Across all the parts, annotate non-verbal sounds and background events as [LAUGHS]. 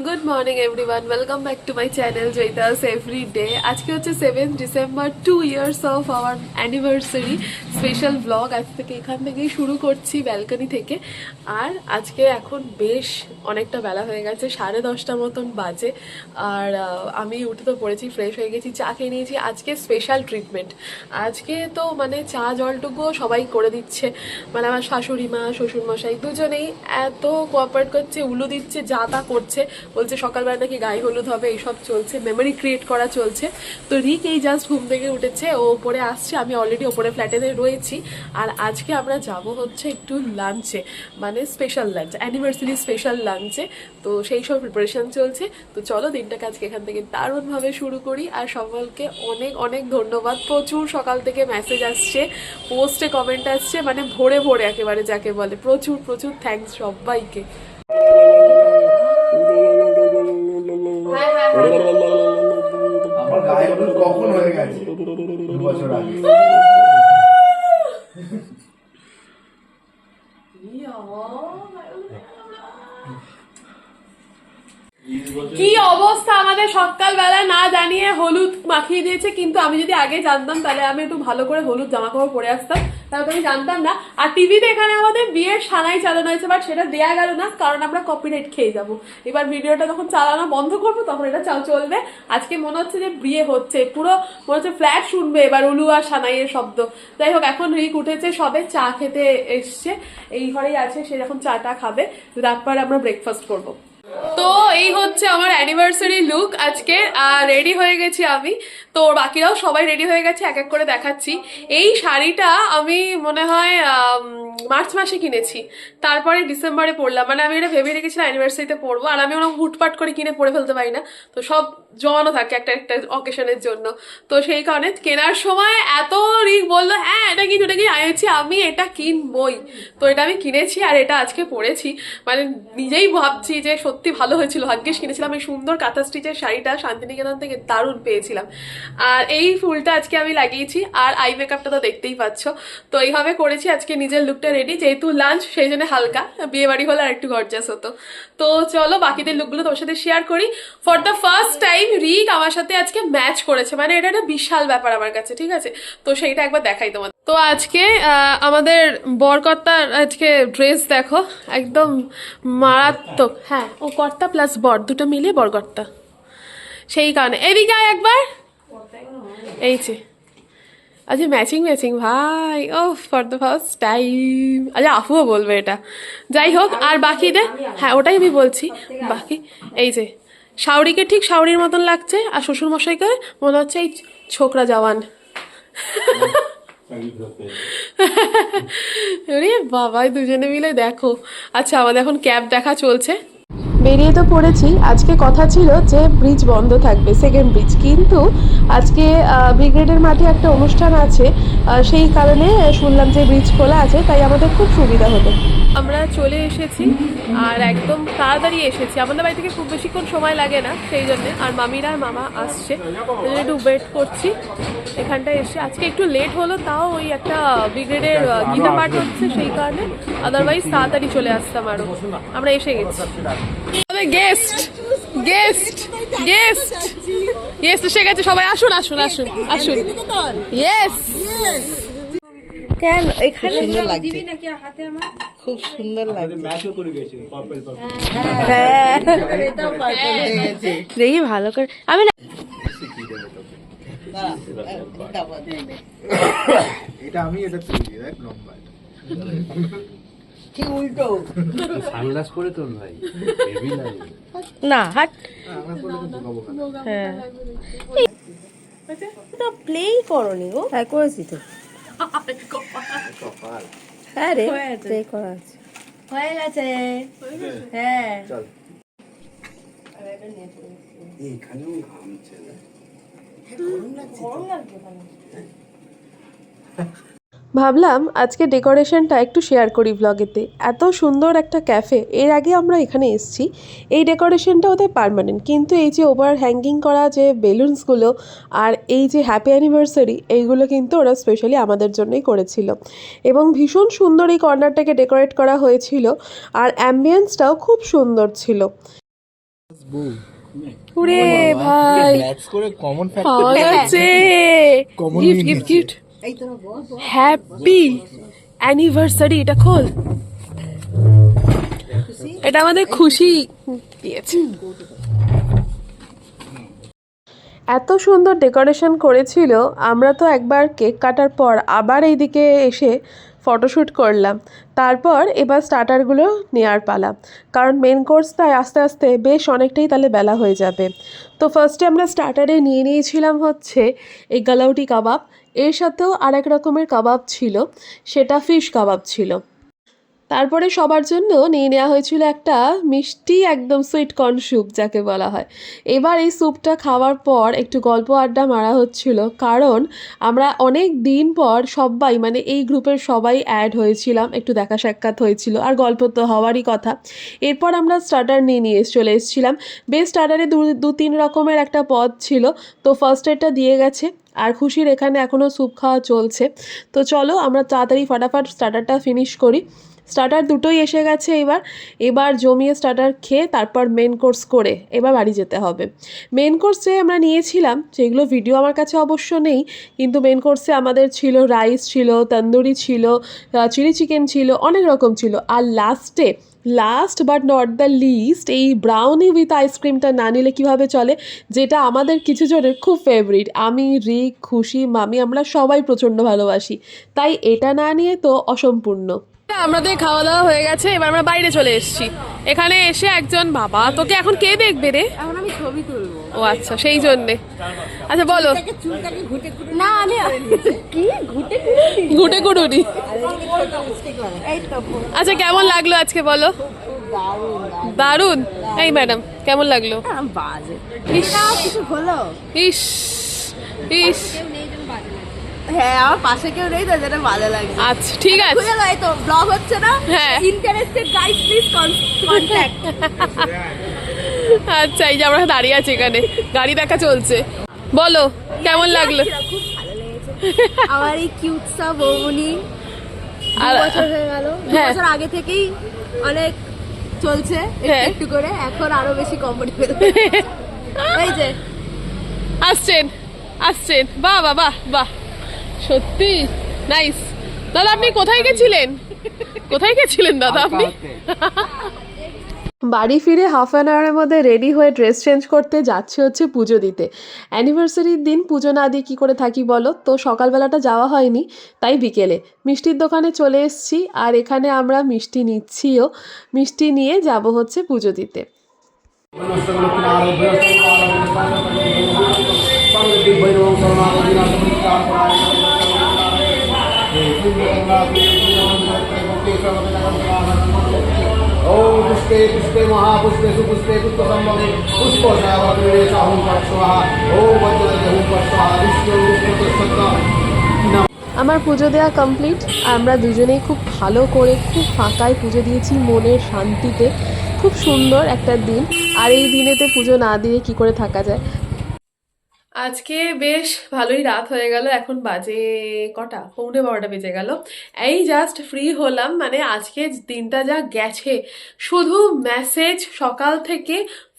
Good morning everyone welcome back to my channel Joyita's every day আজকে হচ্ছে seven December two years of our anniversary special vlog আজ থেকে এখান থেকেই শুরু করছি ব্যালকনি থেকে। আর আজকে এখন বেশ অনেকটা বেলা হয়ে গেছে, সাড়ে দশটা মতন বাজে। আর আমি উঠে তো পড়েছি ফ্রেশ হয়ে গেছি, চা খেয়ে নিয়েছি। আজকে স্পেশাল ট্রিটমেন্ট আজকে তো মানে চা জলটুকুও সবাই করে দিচ্ছে। মানে আমার শাশুড়ি মা, শ্বশুরমশাই দুজনেই এত কোঅপারেট করছে, উলু দিচ্ছে, যা তা করছে। বলছে সকালবেলা নাকি গায়ে হলুদ হবে, এইসব চলছে মেমোরি ক্রিয়েট করা চলছে। তো রিক এই জাস্ট ঘুম থেকে উঠেছে, ও ওপরে আসছে, আমি অলরেডি ওপরে ফ্ল্যাটে রয়েছি। আর আজকে আমরা যাব হচ্ছে একটু লাঞ্চে মানে স্পেশাল লাঞ্চ অ্যানিভার্সারি স্পেশাল লাঞ্চে তো সেই সব প্রিপারেশন চলছে। তো চলো দিনটাকে আজকে এখান থেকে দারুণভাবে শুরু করি। আর সকলকে অনেক অনেক ধন্যবাদ। প্রচুর সকাল থেকে মেসেজ আসছে পোস্টে কমেন্ট আসছে মানে ভোরে ভোরে একেবারে যাকে বলে। প্রচুর প্রচুর থ্যাঙ্কস সবাইকে। কখন হয়ে গেছে? বছর আগে। কি অবস্থা আমাদের সকালবেলা? না জানিয়ে হলুদ মাখিয়ে দিয়েছে, কিন্তু আমি যদি আগে জানতাম তাহলে আমি একটু ভালো করে হলুদ জামা কাপড় পরে আসতাম। তাহলে তো আমি জানতাম না। আর টিভিতে এখানে আমাদের বিয়ের সানাই চালানো হয়েছে বাট সেটা দেয়া গেল না, কারণ আমরা কপিরাইট খেয়ে যাব। এবার ভিডিওটা যখন চালানো বন্ধ করব, তখন এটা চাল চলবে। আজকে মনে হচ্ছে যে বিয়ে হচ্ছে, পুরো মনে হচ্ছে ফ্ল্যাট শুনবে এবার উলু আর সানাইয়ের শব্দ। যাই হোক, এখন রিক উঠেছে, সবে চা খেতে এসছে, এই ঘরেই আছে, সে যখন চাটা খাবে, তারপর আমরা ব্রেকফাস্ট করব। তো এই হচ্ছে আমার অ্যানিভার্সারি লুক আজকে রেডি হয়ে গেছি আমি। তো বাকিরাও সবাই রেডি হয়ে গেছে, এক এক করে দেখাচ্ছি। এই শাড়িটা আমি মনে হয় মার্চ মাসে কিনেছি। তারপরে ডিসেম্বরে পরলাম। মানে আমি এটা ভেবে রেখেছিলাম অ্যানিভার্সারিতে পরবো। আর আমি ওরকম হুটপাট করে কিনে পরে ফেলতে পারি না। তো সব জমানো থাকে একটা একটা অকেশনের জন্য। তো সেই কারণে কেনার সময় এত রিক বলল হ্যাঁ এটা কিন ওটা কি আনেছি আমি এটা কিনবই। তো এটা আমি কিনেছি আর এটা আজকে পরেছি মানে নিজেই ভাবছি যে সত্যি ভালো হয়েছিল। ভাগ্যিস কিনেছিলাম এই সুন্দর কাঁথা স্টিচের শাড়িটা শান্তিনিকেতন থেকে দারুণ পেয়েছিলাম। আর এই ফুলটা আজকে আমি লাগিয়েছি আর আই মেকআপটা তো দেখতেই পাচ্ছ। তো এইভাবে করেছি, আজকে নিজের লুকটা রেডি যেহেতু লাঞ্চ সেই জন্য হালকা। বিয়ে বাড়ি হলে আর একটু গর্জাস হতো। তো চলো, বাকিদের লুকগুলো তোমার সাথে শেয়ার করি। For the first time Rik আমার সাথে আজকে ম্যাচ করেছে। মানে এটা একটা বিশাল ব্যাপার আমার কাছে, ঠিক আছে? তো সেইটা একবার দেখাই তোমার তো আজকে আমাদের বরকর্তার আজকে ড্রেস দেখো, একদম মারাত্মক। হ্যাঁ ও কর্তা প্লাস বর, দুটো মিলে বরকর্তা। সেই কারণে। এদিকে আয় একবার। এই যে। আচ্ছা ম্যাচিং ম্যাচিং ভাই ও ফর দ্য ফার্স্ট টাইম আচ্ছা আফুও বলবে এটা। যাই হোক, আর বাকিদের হ্যাঁ ওটাই আমি বলছি। বাকি, এই যে। শাওরিকে ঠিক শাওরির মতন লাগছে আর শ্বশুরমশাইকে মনে হচ্ছে এই ছোকরা জওয়ান। [LAUGHS] বাবাই দুজনে মিলে দেখো। আচ্ছা আমাদের এখন ক্যাব দেখা চলছে। বেরিয়ে তো পড়েছি। আজকে কথা ছিল যে ব্রিজ বন্ধ থাকবে সেকেন্ড ব্রিজ কিন্তু আজকে ব্রিগেডের মাঠে একটা অনুষ্ঠান আছে সেই কারণে শুনলাম যে ব্রিজ খোলা আছে, তাই আমাদের খুব সুবিধা হতো আমরা চলে এসেছি আর একদম তাড়াতাড়ি এসেছি। আমাদের বাড়ি থেকে খুব বেশিক্ষণ সময় লাগে না, সেই জন্য। আর মামিরা মামা আসছে একটু ওয়েট করছি। এখানটায় এসে আজকে একটু লেট হলো, তাও ওই একটা ব্রিগেডের গীতা পাঠ হচ্ছে সেই কারণে। আদারওয়াইজ তাড়াতাড়ি চলে আসতাম আরও আমরা এসে গেছি। আমাদের গেস্ট গেস্ট গেস্ট গেস্ট এসে গেছে সবাই আসুন আসুন আসুন আসুন। ইয়েস কেন? এখানে সুন্দর লাগছে। খুব সুন্দর লাগছে। হ্যাঁ। দেখি ভালো করে। আমি না এটা আমি এটা তুলি দেখ লম্বা সানগ্লাস পরে তোর ভাই হেভি লাগে। না হাট? হ্যাঁ। তো প্লেই করনি গো। হ্যাঁ করেছি তো। হ্যাঁ রে প্লে করা আছে। হয়ে গেছে। হ্যাঁ। চল এখানেও ঘামছে না ভাবলাম আজকে ডেকোরেশনটা একটু শেয়ার করি ব্লগেতে এত সুন্দর একটা ক্যাফে এর আগে আমরা এখানে এসেছি। এই ডেকোরেশনটা ওদের পার্মানেন্ট কিন্তু এই যে ওভার হ্যাঙ্গিং করা যে বেলুনসগুলো আর এই যে হ্যাপি অ্যানিভার্সারি এইগুলো কিন্তু ওরা স্পেশালি আমাদের জন্যই করেছিল। এবং ভীষণ সুন্দর এই কর্নারটাকে ডেকোরেট করা হয়েছিল আর অ্যাম্বিয়েন্সটাও খুব সুন্দর ছিল। উরে ভাই। Common gift gift gift happy anniversary এটা খোল। এটা আমাদের খুশি দিয়েছে। এত সুন্দর ডেকোরেশন করেছিল, আমরা তো একবার কেক কাটার পর আবার এইদিকে এসে ফটোশ্যুট করলাম। তারপর এবার স্টার্টারগুলো নেওয়ার পালা। কারণ মেন কোর্স তাই আস্তে আস্তে বেশ অনেকটাই তাহলে বেলা হয়ে যাবে। তো ফার্স্টে আমরা স্টার্টারে নিয়ে নিয়েছিলাম হচ্ছে এই গালাউটি কাবাব। এর সাথেও আরেক রকমের কাবাব ছিল, সেটা ফিশ কাবাব ছিল। তারপরে সবার জন্য নিয়ে নেওয়া হয়েছিল একটা মিষ্টি, একদম সুইট কর্ন স্যুপ, যাকে বলা হয়। এবার এই স্যুপটা খাওয়ার পর একটু গল্প আড্ডা মারা হচ্ছিল, কারণ আমরা অনেক দিন পর সবাই মানে এই গ্রুপের সবাই অ্যাড হয়েছিলাম, একটু দেখা সাক্ষাৎ হয়েছিল, আর গল্প তো হওয়ারই কথা। এরপর আমরা স্টার্টার নিয়ে নিয়ে চলে এসেছিলাম। বেশ স্টার্টারে দু দু, তিন রকমের একটা পদ ছিল, তো ফার্স্ট এডটা দিয়ে গেছে। আর খুশির এখানে এখনও স্যুপ খাওয়া চলছে। তো চলো আমরা তাড়াতাড়ি ফটাফট স্টার্টারটা ফিনিশ করি। স্টার্টার দুটোই এসে গেছে এবার। এবার জমিয়ে স্টার্টার খেয়ে তারপর মেন কোর্স করে এবার বাড়ি যেতে হবে। মেন কোর্সে আমরা নিয়েছিলাম, সেগুলো ভিডিও আমার কাছে অবশ্য নেই, কিন্তু মেন কোর্সে আমাদের ছিল রাইস ছিল, তন্দুরি ছিল চিলি চিকেন ছিল, অনেক রকম ছিল। আর লাস্টে last but not the least এই ব্রাউনি উইথ আইসক্রিমটা না নিলে কীভাবে চলে? যেটা আমাদের কিছু জনের খুব ফেভারিট আমি, রিক, খুশি, মামি, আমরা সবাই প্রচণ্ড ভালোবাসি। তাই এটা না নিয়ে তো অসম্পূর্ণ। আমাদের খাওয়া দাওয়া হয়ে গেছে এবার আমরা বাইরে চলে এসেছি। এখানে এসে একজন বাবা তোকে এখন কে দেখবে রে? এখন আমি ছবি তুলবো। ও আচ্ছা সেই জন্যে। আচ্ছা বলো। না আমি কি? ঘুটে ঘুটে? কুটুনি আচ্ছা কেমন লাগল আজকে বলো? দারুণ। এই ম্যাডাম কেমন লাগল? ইস। হলো ইস ইস। হ্যাঁ আমার পাশে কেউ নেই তো যেটা ভালো লাগছে। আচ্ছা ঠিক আছে। গেল তো ব্লগ হচ্ছে না? হ্যাঁ। ইন্টারেস্টেড গাইস প্লিজ কন্ট্যাক্ট আচ্ছা এই যে আমরা দাঁড়িয়ে আছি এখানে। গাড়ি দেখা চলছে। বলো কেমন লাগল? খুব ভালো লেগেছে। আমার এই কিউট সা বৌমনি বছর হয়ে গেল। হ্যাঁ। বছর আগে থেকেই অনেক চলছে একটু হ্যাঁ। একটু করে। এখন আরও বেশি কমফোর্টেবল [LAUGHS] এই যে। আসছেন আসছেন। বাহ বাহ বাহ বাহ। সত্যি? নাইস দাদা আপনি কোথায় গেছিলেন? কোথায় গেছিলেন দাদা আপনি? বাড়ি ফিরে হাফ অ্যান আওয়ারের মধ্যে রেডি হয়ে ড্রেস চেঞ্জ করতে যাচ্ছে হচ্ছে পুজো দিতে। অ্যানিভার্সারির দিন পুজো না দিয়ে কী করে থাকি বলো? তো সকালবেলাটা যাওয়া হয়নি তাই বিকেলে। মিষ্টির দোকানে চলে এসেছি আর এখানে আমরা মিষ্টি নিচ্ছিও। মিষ্টি নিয়ে যাব হচ্ছে পুজো দিতে। ओम पुष्पे पुष्पे महापुष्पे सुपुष्पे पुष्पसंभवे पुष्पशावतीरे साहुं स्वाहा ओम वज्रजहुं स्वाहा विष्णु विष्णु আমার পুজো দেওয়া কমপ্লিট আমরা দুজনেই খুব ভালো করে খুব ফাঁকায় পুজো দিয়েছি মনের শান্তিতে খুব সুন্দর একটা দিন আর এই দিনেতে পুজো না দিয়ে কি করে থাকা যায় আজকে বেশ ভালোই রাত হয়ে গেল, এখন বাজে কটা? পৌনে বারোটা বেজে গেল। এই জাস্ট ফ্রি হলাম মানে আজকে দিনটা যা গেছে। শুধু মেসেজ সকাল থেকে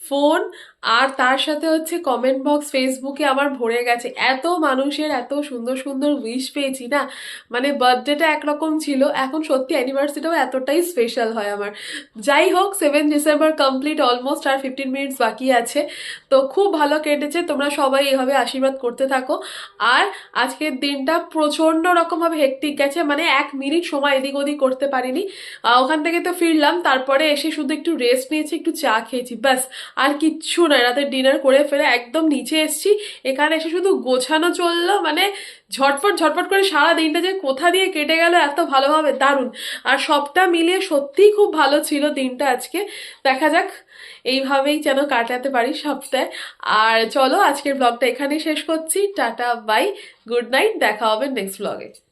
ফোন আর তার সাথে হচ্ছে কমেন্ট বক্স ফেসবুকে আমার ভরে গেছে। এত মানুষের এত সুন্দর সুন্দর উইশ পেয়েছি না? মানে বার্থডেটা একরকম ছিল। এখন সত্যি অ্যানিভার্সারিটাও এতটাই স্পেশাল হয় আমার। যাই হোক সেভেন ডিসেম্বর কমপ্লিট অলমোস্ট আর ফিফটিন মিনিটস বাকি আছে। তো খুব ভালো কেটেছে। তোমরা সবাই এভাবে আশীর্বাদ করতে থাকো। আর আজকের দিনটা প্রচণ্ড রকমভাবে হেক্টিক গেছে। মানে এক মিনিট সময় এদিক ওদিক করতে পারিনি। ওখান থেকে তো ফিরলাম। তারপরে এসে শুধু একটু রেস্ট নিয়েছি, একটু চা খেয়েছি। ব্যাস, আর কিচ্ছু রাতের ডিনার করে ফেলে একদম নিচে এসেছি। এখানে এসে শুধু গোছানো চলল মানে ঝটপট ঝটপট করে সারা দিনটা যে কোথা দিয়ে কেটে গেল এত ভালোভাবে, দারুণ। আর সবটা মিলিয়ে সত্যিই খুব ভালো ছিল দিনটা আজকে। দেখা যাক, এইভাবেই যেন কাটাতে পারি সপ্তাহে। আর চলো, আজকের ব্লগটা এখানেই শেষ করছি। টাটা বাই গুড নাইট দেখা হবে নেক্সট ব্লগে